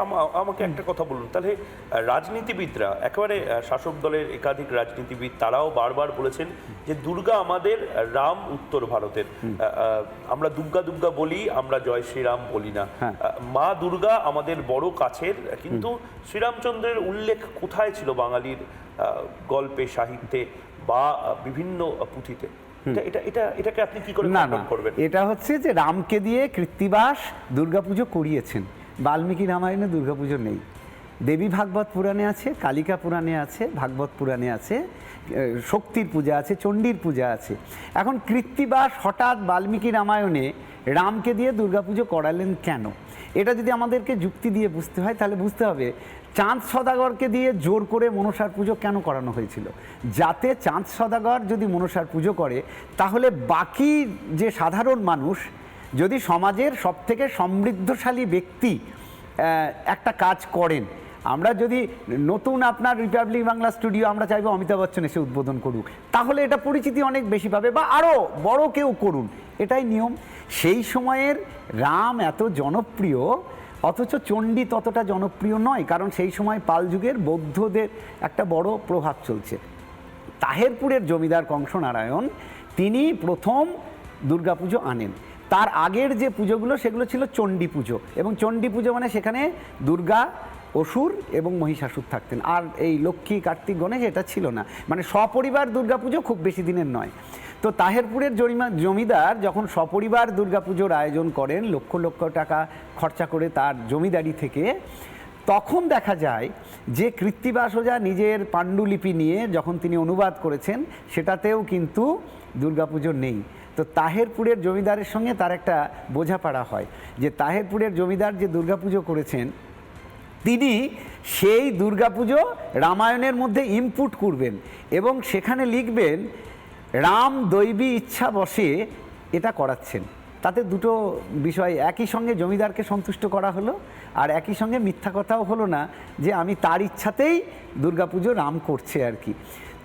আমা- আমাকে একটা কথা বলুন। তাহলে রাজনীতিবিদরা একেবারে শাসক দলের একাধিক রাজনীতিবিদ তারাও বারবার বলেছেন যে দুর্গা আমাদের রাম উত্তর ভারতের। আমরা দুর্গা দুর্গা বলি আমরা জয় শ্রীরাম বলি না। হ্যাঁ। মা দুর্গা আমাদের বড় কাছের কিন্তু শ্রীরামচন্দ্রের উল্লেখ কোথায় ছিল বাঙালির গল্পে সাহিত্যে বা বিভিন্ন পুঁথিতে? এটা- এটা এটা এটাকে আপনি কি করে না না। করবেন? এটা হচ্ছে যে রামকে দিয়ে কৃত্তিবাস দুর্গাপুজো করিয়েছেন। বাল্মীকি রামায়ণে দুর্গাপুজো নেই। দেবী ভাগবত পুরাণে আছে, কালিকা পুরাণে আছে, ভাগবত পুরাণে আছে শক্তির পূজা আছে, চণ্ডীর পূজা আছে। এখন কৃত্তিবাস হঠাৎ বাল্মীকি রামায়ণে রামকে দিয়ে দুর্গাপুজো করালেন কেন? এটা যদি আমাদেরকে যুক্তি দিয়ে বুঝতে হয়, তাহলে বুঝতে হবে, চাঁদ সদাগরকে দিয়ে জোর করে মনসার পুজো কেন করানো হয়েছিল? যাতে চাঁদ সদাগর যদি মনসার পুজো করে, তাহলে বাকি যে সাধারণ মানুষ যদি সমাজের সবথেকে সমৃদ্ধশালী ব্যক্তি একটা কাজ করেন, আমরা যদি নতুন আপনার রিপাবলিক বাংলা স্টুডিও আমরা চাইব অমিতাভ বচ্চন এসে উদ্বোধন করুক, তাহলে এটা পরিচিতি অনেক বেশি পাবে বা আরও বড় কেউ করুন, এটাই নিয়ম। সেই সময়ের রাম এত জনপ্রিয়, অথচ চণ্ডী ততটা জনপ্রিয় নয়, কারণ সেই সময় পাল যুগের বৌদ্ধদের একটা বড় প্রভাব চলছে। তাহেরপুরের জমিদার কংস নারায়ণ, তিনি প্রথম দুর্গাপুজো আনেন। তার আগের যে পুজোগুলো, সেগুলো ছিল চণ্ডী পুজো। এবং চণ্ডী পুজো মানে সেখানে দুর্গা, অসুর এবং মহিষাসুর থাকতেন। আর এই লক্ষ্মী, কার্তিক, গণেশ এটা ছিল না। মানে সপরিবার দুর্গাপুজো খুব বেশি দিনের নয়। তো তাহেরপুরের জরিমা জমিদার যখন সপরিবার দুর্গাপুজোর আয়োজন করেন, লক্ষ লক্ষ টাকা খরচা করে তার জমিদারি থেকে, তখন দেখা যায় যে কৃত্তিবাস ওঝা নিজের পাণ্ডুলিপি নিয়ে যখন তিনি অনুবাদ করেছেন, সেটাতেও কিন্তু দুর্গাপুজো নেই। তো তাহেরপুরের জমিদারের সঙ্গে তার একটা বোঝাপড়া হয় যে তাহেরপুরের জমিদার যে দুর্গাপুজো করেছেন, তিনি সেই দুর্গাপুজো রামায়ণের মধ্যে ইনপুট করবেন এবং সেখানে লিখবেন, রাম দৈবী ইচ্ছা বসে এটা করাচ্ছেন। তাতে দুটো বিষয়, একই সঙ্গে জমিদারকে সন্তুষ্ট করা হলো আর একই সঙ্গে মিথ্যা কথাও হলো না যে আমি তার ইচ্ছাতেই দুর্গাপুজো রাম করছে আর কি।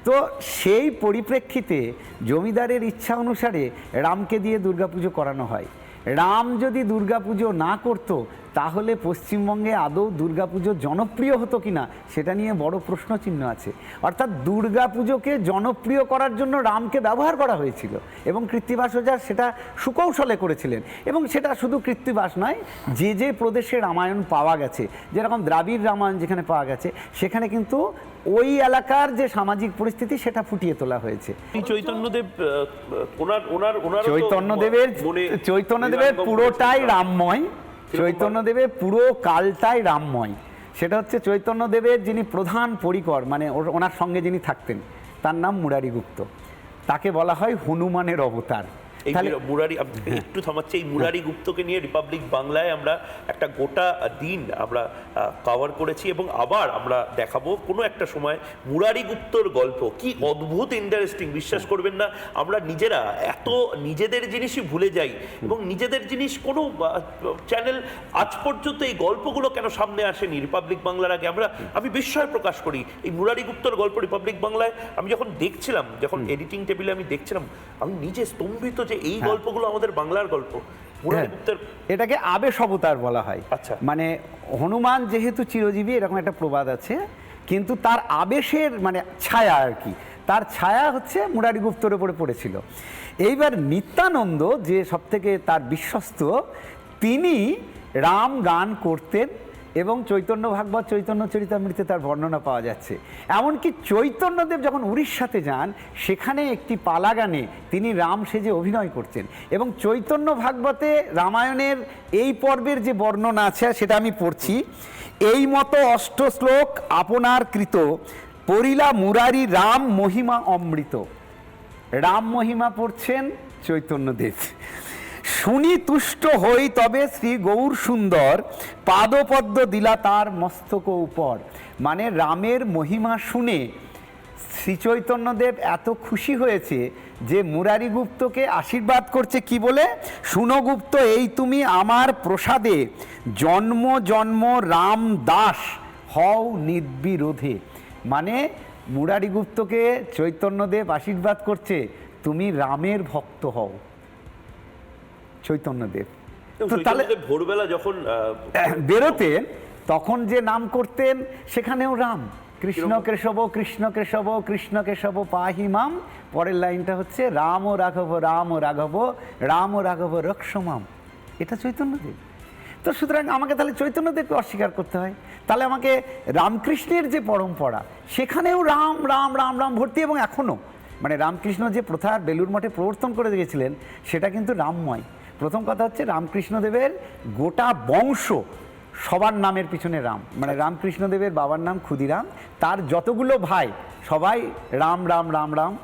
তো সেই পরিপ্রেক্ষিতে জমিদারের ইচ্ছা অনুসারে রামকে দিয়ে দুর্গাপুজো করানো হয়। রাম যদি দুর্গাপুজো না করতো তাহলে পশ্চিমবঙ্গে আদৌ দুর্গাপুজো জনপ্রিয় হতো কিনা সেটা নিয়ে বড় প্রশ্নচিহ্ন আছে। অর্থাৎ দুর্গাপুজোকে জনপ্রিয় করার জন্য রামকে ব্যবহার করা হয়েছিল এবং কৃত্তিবাস ওঝা সেটা সুকৌশলে করেছিলেন এবং সেটা শুধু কৃত্তিবাস নয় যে যে প্রদেশে রামায়ণ পাওয়া গেছে যেরকম দ্রাবিড় রামায়ণ যেখানে পাওয়া গেছে সেখানে কিন্তু ওই এলাকার যে সামাজিক পরিস্থিতি সেটা ফুটিয়ে তোলা হয়েছে। চৈতন্যদেব ওনার ওনার ওনার চৈতন্যদেবের চৈতন্যদেবের পুরোটাই রামময়। চৈতন্যদেবের পুরো কালটাই রামময়। সেটা হচ্ছে চৈতন্যদেবের যিনি প্রধান পরিকর মানে ওনার সঙ্গে যিনি থাকতেন, তার নাম মুরারি গুপ্ত তাকে বলা হয় হনুমানের অবতার। এই মুরারি আমি একটু থামাচ্ছি এই মুরারি গুপ্তকে নিয়ে রিপাবলিক বাংলায় আমরা একটা গোটা দিন আমরা কভার করেছি এবং আবার আমরা দেখাবো কোনো একটা সময় মুরারি গুপ্তর গল্প। কি অদ্ভুত ইন্টারেস্টিং বিশ্বাস করবেন না আমরা নিজেরা এত নিজেদের জিনিসই ভুলে যাই এবং নিজেদের জিনিস কোনো চ্যানেল আজ পর্যন্ত এই গল্পগুলো কেন সামনে আসেনি? রিপাবলিক বাংলার আগে আমরা আমি বিস্ময় প্রকাশ করি এই মুরারি গুপ্তর গল্প রিপাবলিক বাংলায় আমি যখন দেখছিলাম যখন এডিটিং টেবিলে আমি দেখছিলাম আমি নিজে স্তম্ভিত যে এই গল্পগুলো আমাদের বাংলার গল্প হ্যাঁ। এটাকে আবেশ অবতার বলা হয় আচ্ছা। মানে হনুমান যেহেতু চিরজীবী এরকম একটা প্রবাদ আছে কিন্তু তার আবেশের মানে ছায়া আর কি তার ছায়া হচ্ছে মুরারি গুপ্তর উপরে পড়েছিল এইবার নিত্যানন্দ যে সবথেকে তার বিশ্বস্ত তিনি রাম গান করতেন এবং চৈতন্য ভাগবত, চৈতন্য চরিতামৃতে তার বর্ণনা পাওয়া যাচ্ছে। এমনকি চৈতন্যদেব যখন উড়িষ্যাতে যান, সেখানে একটি পালা গানে তিনি রাম সেজে অভিনয় করছেন। এবং চৈতন্য ভাগবতে রামায়ণের এই পর্বের যে বর্ণনা আছে, সেটা আমি পড়ছি, এই মতো অষ্ট শ্লোক আপনার কৃত পরিলা মুরারি রাম মহিমা অমৃত। রাম মহিমা পড়ছেন চৈতন্যদেব। শুনি তুষ্ট হই তবে শ্রী গৌর সুন্দর, পাদপদ্ম দিলা তার মস্তক উপর। মানে রামের মহিমা শুনে শ্রী চৈতন্যদেব এত খুশি হয়েছে যে মুরারি গুপ্তকে আশীর্বাদ করছে কি বলে? শুনো গুপ্ত, এই তুমি আমার প্রসাদে, জন্ম জন্ম রাম দাস হও নির্বিরোধে। মানে মুরারি গুপ্তকে চৈতন্যদেব আশীর্বাদ করছে, তুমি রামের ভক্ত হও। চৈতন্যদেব তাহলে ভোরবেলা যখন বেরোতেন তখন যে নাম করতেন সেখানেও রাম। কৃষ্ণ কেশব কৃষ্ণ কেশব কৃষ্ণ কেশব পাহিমাম পরের লাইনটা হচ্ছে রাম ও রাঘব রাম ও রাঘব রাম ও রাঘব রক্ষমাম এটা চৈতন্যদেব। তো সুতরাং আমাকে তাহলে চৈতন্যদেবকে অস্বীকার করতে হয়। তাহলে আমাকে রামকৃষ্ণের যে পরম্পরা সেখানেও রাম রাম রাম রাম ভর্তি এবং এখনও। মানে রামকৃষ্ণ যে প্রথা বেলুর মঠে প্রবর্তন করে দিয়েছিলেন সেটা কিন্তু রামময়। প্রথম কথা হচ্ছে রামকৃষ্ণদেবের গোটা বংশ সবার নামের পিছনে রাম। মানে রামকৃষ্ণদেবের বাবার নাম ক্ষুদিরাম, তার যতগুলো ভাই, সবাই রাম রাম রাম রাম।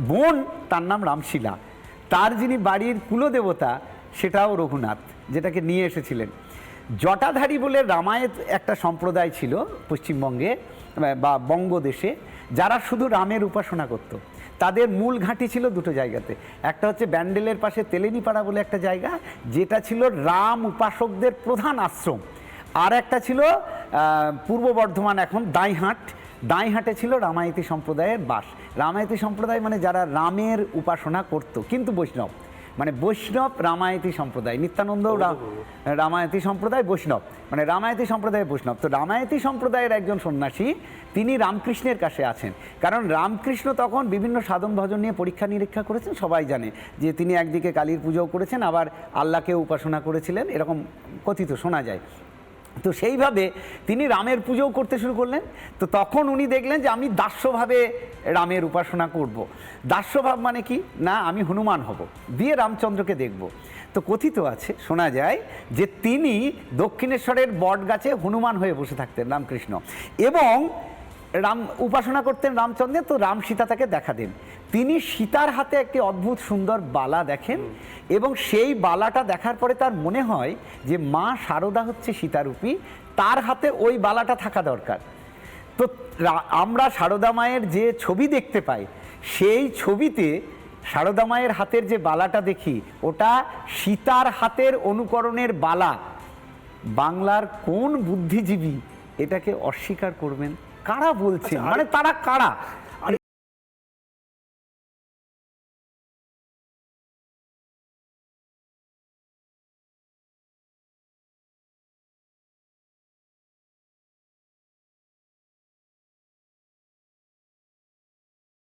বোন, তার নাম রামশিলা। তার যিনি বাড়ির কুলদেবতা, সেটাও রঘুনাথ, যেটাকে নিয়ে এসেছিলেন। জটাধারী বলে রামায়ত একটা সম্প্রদায় ছিল পশ্চিমবঙ্গে, বা বঙ্গদেশে, যারা শুধু রামের উপাসনা করত। তাদের মূল ঘাঁটি ছিল দুটো জায়গাতে। একটা হচ্ছে ব্যান্ডেলের পাশে তেলেনিপাড়া বলে একটা জায়গা, যেটা ছিল রাম উপাসকদের প্রধান আশ্রম। আর একটা ছিল পূর্ব বর্ধমান এখন দাঁইহাট। দাঁইহাটে ছিল রামায়তী সম্প্রদায়ের বাস। রামায়তী সম্প্রদায় মানে যারা রামের উপাসনা করত। কিন্তু বৈষ্ণব মানে বৈষ্ণব রামায়তি সম্প্রদায় নিত্যানন্দ রামায়তি রামায়তী সম্প্রদায় বৈষ্ণব। মানে রামায়তি সম্প্রদায় বৈষ্ণব। তো রামায়তি সম্প্রদায়ের একজন সন্ন্যাসী তিনি রামকৃষ্ণের কাছে আছেন। কারণ রামকৃষ্ণ তখন বিভিন্ন সাধন ভজন নিয়ে পরীক্ষা নিরীক্ষা করেছেন সবাই জানে যে তিনি একদিকে কালীর পুজোও করেছেন আবার আল্লাহকে উপাসনা করেছিলেন এরকম কথিত শোনা যায়। তো সেইভাবে তিনি রামের পুজোও করতে শুরু করলেন। তো তখন উনি দেখলেন যে আমি দাস্যভাবে রামের উপাসনা করব। দাস্যভাব মানে কি? না, আমি হনুমান হব। দিয়ে রামচন্দ্রকে দেখব। তো কথিত আছে, শোনা যায় যে তিনি দক্ষিণেশ্বরের বট গাছে হনুমান হয়ে বসে থাকতেন রামকৃষ্ণ। এবং রাম উপাসনা করতেন রামচন্দ্রের তো রাম সীতা তাকে দেখা দেন। তিনি সীতার হাতে একটি অদ্ভুত সুন্দর বালা দেখেন এবং সেই বালাটা দেখার পরে তার মনে হয় যে মা শারদা হচ্ছে সীতারূপী তার হাতে ওই বালাটা থাকা দরকার। তো আমরা সারদা মায়ের যে ছবি দেখতে পাই সেই ছবিতে সারদা মায়ের হাতের যে বালাটা দেখি ওটা সীতার হাতের অনুকরণের বালা। বাংলার কোন বুদ্ধিজীবী এটাকে অস্বীকার করবেন? কারা বলছেন? আচ্ছা, মানে তারা কারা?